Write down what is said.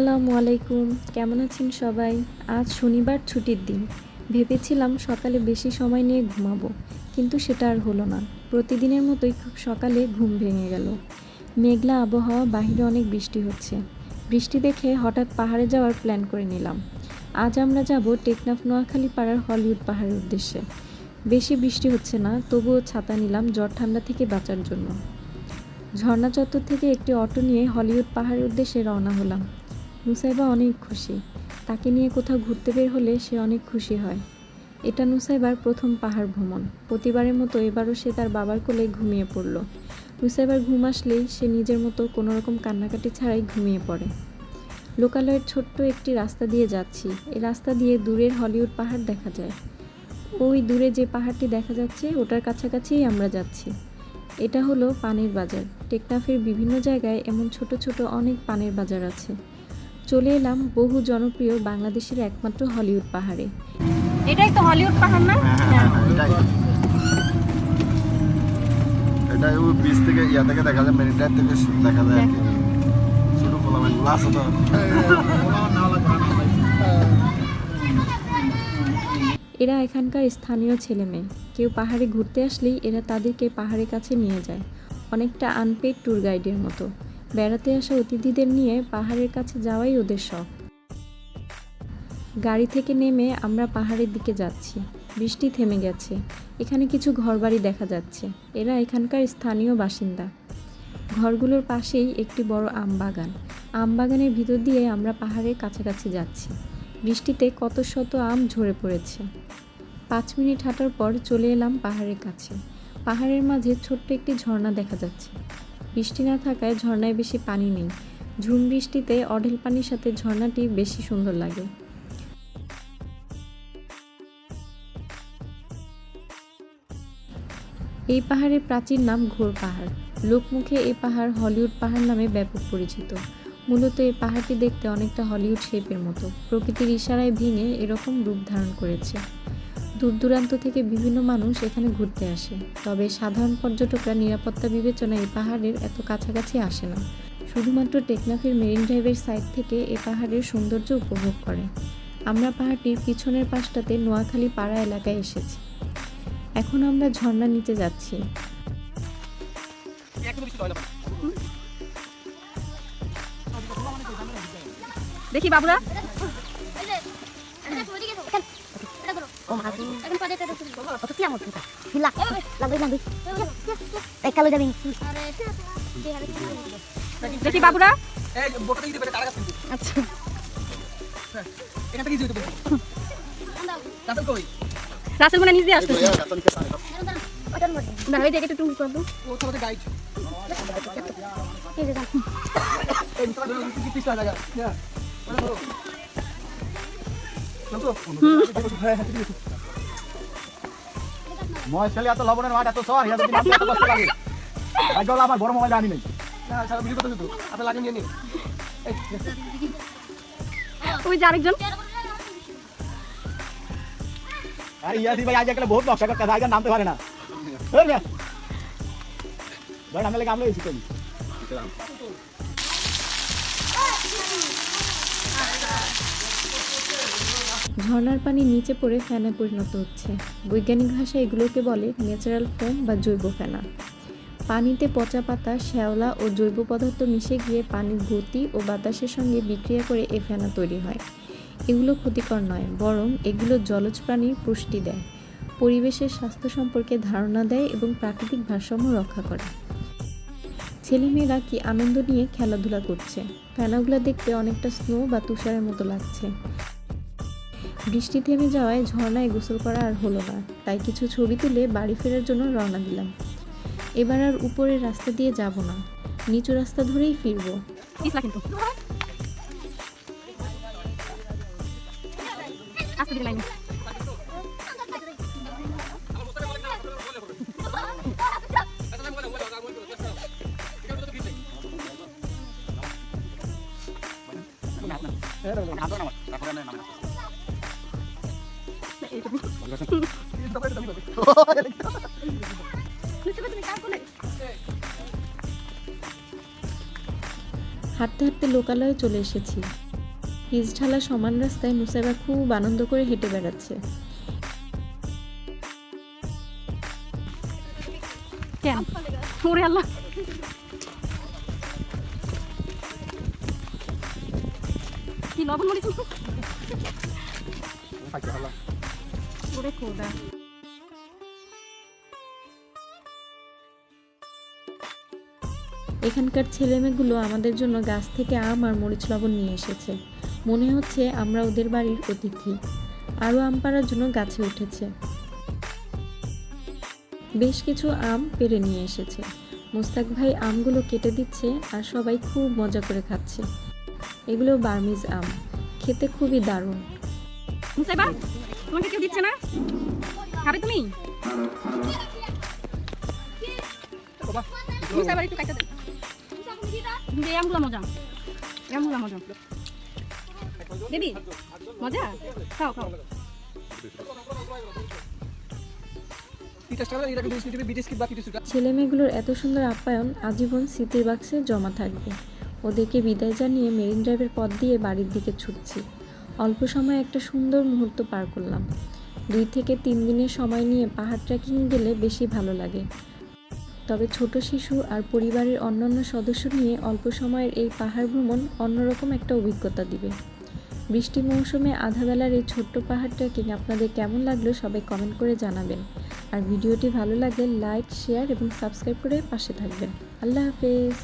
আসসালামু আলাইকুম। কেমন আছেন সবাই? আজ শনিবার ছুটির দিন। ভেবেছিলাম সকালে বেশি সময় নিয়ে ঘুমাবো, কিন্তু সেটা আর হলো না। প্রতিদিনের মতোই খুব সকালে ঘুম ভেঙে গেল। মেঘলা আবহাওয়া, বাহিরে অনেক বৃষ্টি হচ্ছে। বৃষ্টি দেখে হঠাৎ পাহাড়ে যাওয়ার প্ল্যান করে নিলাম। আজ আমরা যাব টেকনাফ নোয়াখালী পাড়ার হলিউড পাহাড়ের উদ্দেশ্যে। বেশি বৃষ্টি হচ্ছে না, তবুও ছাতা নিলাম জ্বর ঠান্ডা থেকে বাঁচার জন্য। ঝর্ণা চত্বর থেকে একটি অটো নিয়ে হলিউড পাহাড়ের উদ্দেশ্যে রওনা হলাম। নুসাইবা অনেক খুশি। তাকে নিয়ে কোথাও ঘুরতে বের হলে সে অনেক খুশি হয়। এটা নুসাইবার প্রথম পাহাড় ভ্রমণ। প্রতিবারের মতো এবারও সে তার বাবার কোলে ঘুমিয়ে পড়ল। নুসাইবার ঘুম আসলেই সে নিজের মতো কোনো রকম কান্নাকাটি ছাড়াই ঘুমিয়ে পড়ে। লোকালয়ের ছোট্ট একটি রাস্তা দিয়ে যাচ্ছি। এই রাস্তা দিয়ে দূরের হলিউড পাহাড় দেখা যায়। ওই দূরে যে পাহাড়টি দেখা যাচ্ছে, ওটার কাছাকাছিই আমরা যাচ্ছি। এটা হলো পানের বাজার। টেকনাফের বিভিন্ন জায়গায় এমন ছোট ছোট অনেক পানের বাজার আছে। চলে এলাম বহু জনপ্রিয় বাংলাদেশের একমাত্র হলিউড পাহাড়ে। এটাই তো হলিউড পাহাড় না? হ্যাঁ, এটাই। এটাই ওই বীজ থেকে ইয়া থেকে দেখা যায় মেরিন ড্রাইভ থেকে দেখা যায় ছোট পোলামেনগুলো তো। এরা এখানকার স্থানীয় ছেলে মেয়ে কেউ পাহাড়ে ঘুরতে আসলেই এরা তাদেরকে পাহাড়ের কাছে নিয়ে যায়। অনেকটা আনপেড ট্যুর গাইডের মতো। বেড়াতে আসা অতিথিদের নিয়ে পাহাড়ের কাছে যাওয়াই ওদের শখ। গাড়ি থেকে নেমে আমরা পাহাড়ের দিকে যাচ্ছি। বৃষ্টি থেমে গেছে। এখানে কিছু ঘরবাড়ি দেখা যাচ্ছে। এরা এখানকার স্থানীয় বাসিন্দা। ঘরগুলোর পাশেই একটি বড় আম বাগান। আম বাগানের ভিতর দিয়ে আমরা পাহাড়ের কাছাকাছি যাচ্ছি। বৃষ্টিতে কত শত আম ঝরে পড়েছে। পাঁচ মিনিট হাঁটার পর চলে এলাম পাহাড়ের কাছে। পাহাড়ের মাঝে ছোট্ট একটি ঝর্ণা দেখা যাচ্ছে। বৃষ্টি না থাকায় ঝর্ণায় বেশি পানি নেই। ঝুম বৃষ্টিতে অঢেল পানির সাথে ঝর্ণাটি বেশি সুন্দর লাগে। এই পাহাড়ের প্রাচীন নাম ঘোর পাহাড়। লোকমুখে এই পাহাড় হলিউড পাহাড় নামে ব্যাপক পরিচিত। মূলত এই পাহাড়টি দেখতে অনেকটা হলিউড শেপের মতো। প্রকৃতির ইশারায় ভেঙে এরকম রূপ ধারণ করেছে। দূর দূরান্ত থেকে বিভিন্ন মানুষ এখানে ঘুরতে আসে। তবে সাধারণ পর্যটকরা নিরাপত্তা বিবেচনায় এই পাহাড়ের এত কাছাকাছি আসে না। শুধুমাত্র টেকনাফের মেরিন ড্রাইভের সাইড থেকে এ পাহাড়ের সৌন্দর্য উপভোগ করে। আমরা পাহাড়টির পিছনের পাশটাতে নোয়াখালী পাড়া এলাকায় এসেছি। এখন আমরা ঝর্ণার নিচে যাচ্ছি। দেখি বাবুরা। দেখি বাবুরা। এই বোটটা দিতে পারে তার কাছে কিন্তু আচ্ছা। রাসেল মনে নিজে আসতেছে। না ওই দেখে একটু টুক করব। ও তোমাদের গাইড এই যে যান। এই তোমাদের কি পিছ হ্যাঁ। বলো মহেশখালী এত লবণের মাঠ এত যদি এত কষ্ট লাগে আজকাল আমার বড় মোবাইল আনি নাই। না সারা ভিডিও করতে তো আপনি লাগে নিয়ে নিন ওই যে আরেকজন আরে ইয়াসি ভাই আজ একটা বহুত নকশা করতে নামতে পারে না। এই রে ভাই নামলে কামলে এসে করি ঝর্ণার পানি নিচে পড়ে ফেনায় পরিণত হচ্ছে। বৈজ্ঞানিক ভাষায় এগুলোকে বলে ন্যাচারাল ফোম বা জৈব ফেনা। পানিতে পচা পাতা, শ্যাওলা ও জৈব পদার্থ মিশে গিয়ে পানির গতি ও বাতাসের সঙ্গে বিক্রিয়া করে এ ফেনা তৈরি হয়। এগুলো ক্ষতিকর নয়, বরং এগুলো জলজ প্রাণীর পুষ্টি দেয়, পরিবেশের স্বাস্থ্য সম্পর্কে ধারণা দেয় এবং প্রাকৃতিক ভারসাম্য রক্ষা করে। ছেলেমেয়েরা কি আনন্দ নিয়ে খেলাধুলা করছে? ফেনাগুলো দেখতে অনেকটা স্নো বা তুষারের মতো লাগছে। বৃষ্টি থেমে যাওয়ায় ঝর্ণায় গোসল করা আর হলো না তাই কিছু ছবি তুলে বাড়ি ফেরার জন্য রওনা দিলাম এবার আর উপরের রাস্তা দিয়ে যাব না নিচু রাস্তা ধরেই ফিরবো পিছলা হাঁটতে হাঁটতে লোকালয়ে চলে এসেছি। পিচঢালা সমান রাস্তায় মুসাইবা খুব আনন্দ করে হেঁটে বেড়াচ্ছে। কি লবণ মরিচ? ওরে খোদা এখানকার ছেলেমেয়েগুলো আমাদের জন্য গাছ থেকে আম আর মরিচ লবণ নিয়ে এসেছে। মনে হচ্ছে আমরা ওদের বাড়ির অতিথি। আরও আম পাড়ার জন্য গাছে উঠেছে। বেশ কিছু আম পেরে নিয়ে এসেছে। মোস্তাক ভাই আমগুলো কেটে দিচ্ছে আর সবাই খুব মজা করে খাচ্ছে। এগুলো বার্মিজ আম। খেতে খুবই দারুণ। মুসাইবা তোমাকে কেউ দিচ্ছে না? খাবে তুমি? কিছু ছেলেমেয়েগুলোর এত সুন্দর আপ্যায়ন, আজীবন স্মৃতির বাক্সে জমা থাকবে। ওদেরকে বিদায় জানিয়ে মেরিন ড্রাইভের পথ দিয়ে বাড়ির দিকে ছুটছি। অল্প সময়ে একটা সুন্দর মুহূর্ত পার করলাম। দুই থেকে তিন দিনের সময় নিয়ে পাহাড় ট্রেকিং গেলে বেশি ভালো লাগে। তবে ছোট শিশু আর পরিবারের অন্যান্য সদস্য নিয়ে অল্প সময়ের এই পাহাড় ভ্রমণ অন্যরকম একটা অভিজ্ঞতা দিবে। বৃষ্টি মৌসুমে আধাবেলার এই ছোট্ট পাহাড় ট্রেকিং আপনাদের কেমন লাগল সবাই কমেন্ট করে জানাবেন। আর ভিডিওটি ভালো লাগলে লাইক শেয়ার এবং সাবস্ক্রাইব করে পাশে থাকবেন। আল্লাহ হাফেজ।